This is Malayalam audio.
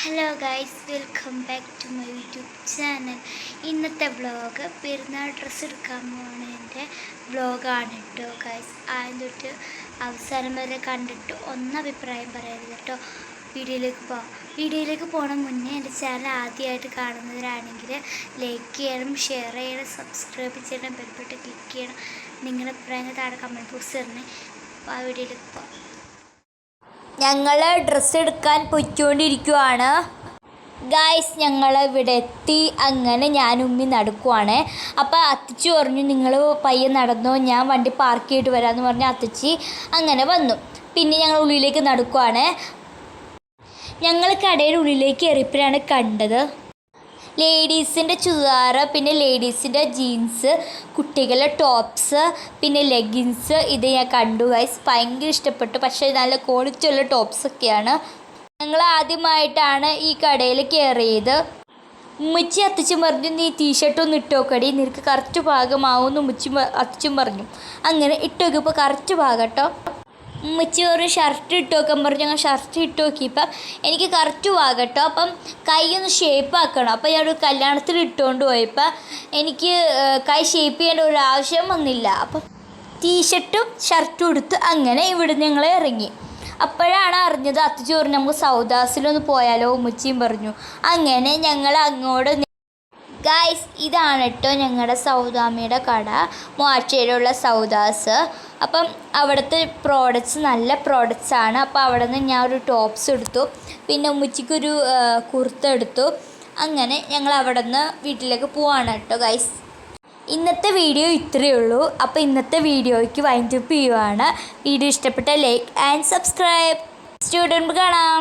Back to my YouTube channel ഇന്നത്തെ വ്ളോഗ് പെരുന്നാൾ ഡ്രസ്സ് എടുക്കാൻ പോകുന്നതിന്റെ വ്ളോഗാണ് കേട്ടോ ഗൈസ് ആദ്യം തൊട്ട് അവസാനം വരെ കണ്ടിട്ട് ഒന്ന് അഭിപ്രായം പറയരുത് കേട്ടോ വീഡിയോയിലേക്ക് പോകാം വീഡിയോയിലേക്ക് പോകണ മുന്നേ എന്റെ ചാനൽ ആദ്യമായിട്ട് കാണുന്നവരാണെങ്കിൽ ലൈക്ക് ചെയ്യണം ഷെയർ ചെയ്യണം സബ്സ്ക്രൈബ് ചെയ്യണം ബെൽബട്ട് ക്ലിക്ക് ചെയ്യണം. നിങ്ങളുടെ അഭിപ്രായങ്ങൾ താഴെ കമന്റ് ബോക്സ് തരണേ അപ്പോൾ ആ വീഡിയോയിലേക്ക് പോകാം ഞങ്ങൾ ഡ്രസ്സ് എടുക്കാൻ പൊയ്ക്കൊണ്ടിരിക്കുവാണ്. ഗായ്സ് ഞങ്ങൾ ഇവിടെ എത്തി. അങ്ങനെ ഞാൻ ഉമ്മി നടക്കുവാണ്. അപ്പോൾ അത്തച്ചി പറഞ്ഞു നിങ്ങൾ പയ്യെ നടന്നോ ഞാൻ വണ്ടി പാർക്ക് ചെയ്തിട്ട് വരാമെന്ന് പറഞ്ഞ് അത്തച്ചി അങ്ങനെ വന്നു. പിന്നെ ഞങ്ങൾ ഉള്ളിലേക്ക് നടക്കുവാണ്. ഞങ്ങൾ കടയുടെ ഉള്ളിലേക്ക് എറിയപ്പോഴാണ് കണ്ടത്. ലേഡീസിന്റെ ചുരിദാർ പിന്നെ ലേഡീസിന്റെ ജീൻസ് കുട്ടികളുടെ ടോപ്സ് പിന്നെ ലെഗിൻസ്. ഇത് ഞാൻ കണ്ടു ഗൈസ് ഭയങ്കര ഇഷ്ടപ്പെട്ടു. പക്ഷേ നല്ല ക്വാളിറ്റി ഉള്ള ടോപ്സൊക്കെയാണ് ഞങ്ങൾ ആദ്യമായിട്ടാണ് ഈ കടയിൽ കയറിയത്. ഉമ്മച്ചി അത്തച്ചും പറഞ്ഞു നീ ടീഷർട്ട് ഒന്ന് ഇട്ട് നോക്കടി. നിനക്ക് കറക്റ്റ് ഭാഗമാവും ഉമ്മച്ചി പ- അത്തച്ചും പറഞ്ഞു. അങ്ങനെ ഇട്ട് നോക്കിയപ്പോൾ കറക്റ്റ് ഭാഗം കേട്ടോ. ഉമ്മച്ചി ഒരു ഷർട്ട് ഇട്ട് നോക്കാൻ പറഞ്ഞു. ഞങ്ങൾ ഷർട്ട് ഇട്ട് നോക്കി ഇപ്പം എനിക്ക് കറക്റ്റ് വാകട്ടോ അപ്പം കൈ ഒന്ന് ഷേപ്പ് ആക്കണം. അപ്പം ഞാനൊരു കല്യാണത്തിൽ ഇട്ടുകൊണ്ട് പോയപ്പോൾ എനിക്ക് കൈ ഷേപ്പ് ചെയ്യേണ്ട ഒരു ആവശ്യം വന്നില്ല. അപ്പം ടീഷർട്ടും ഷർട്ടും എടുത്ത് അങ്ങനെ ഇവിടെ ഞങ്ങൾ ഇറങ്ങി. അപ്പോഴാണ് അറിഞ്ഞത് അത് പറഞ്ഞു നമുക്ക് സൗദാസിലൊന്ന് പോയാലോ? ഉമ്മച്ചിയും പറഞ്ഞു. അങ്ങനെ ഞങ്ങൾ അങ്ങോട്ട് ഗായ്സ് ഇതാണ് കേട്ടോ ഞങ്ങളുടെ സൗദാമിയുടെ കട. മോർച്ചയിലുള്ള സൗദാസ്. അപ്പം അവിടുത്തെ പ്രോഡക്റ്റ്സ് നല്ല പ്രോഡക്റ്റ്സ് ആണ്. അപ്പോൾ അവിടെ നിന്ന് ഞാൻ ഒരു ടോപ്സ് എടുത്തു. പിന്നെ ഉമ്മച്ചിക്കൊരു കുർത്ത എടുത്തു. അങ്ങനെ ഞങ്ങൾ അവിടെ നിന്ന് വീട്ടിലേക്ക് പോവാണ് കേട്ടോ ഗൈസ് ഇന്നത്തെ വീഡിയോ ഇത്രയേ ഉള്ളൂ. അപ്പോൾ ഇന്നത്തെ വീഡിയോയ്ക്ക് വൈൻഡപ്പ് ചെയ്യുവാണ്. വീഡിയോ ഇഷ്ടപ്പെട്ട ലൈക്ക് ആൻഡ് സബ്സ്ക്രൈബ് സ്റ്റുഡന്റ് കാണാം.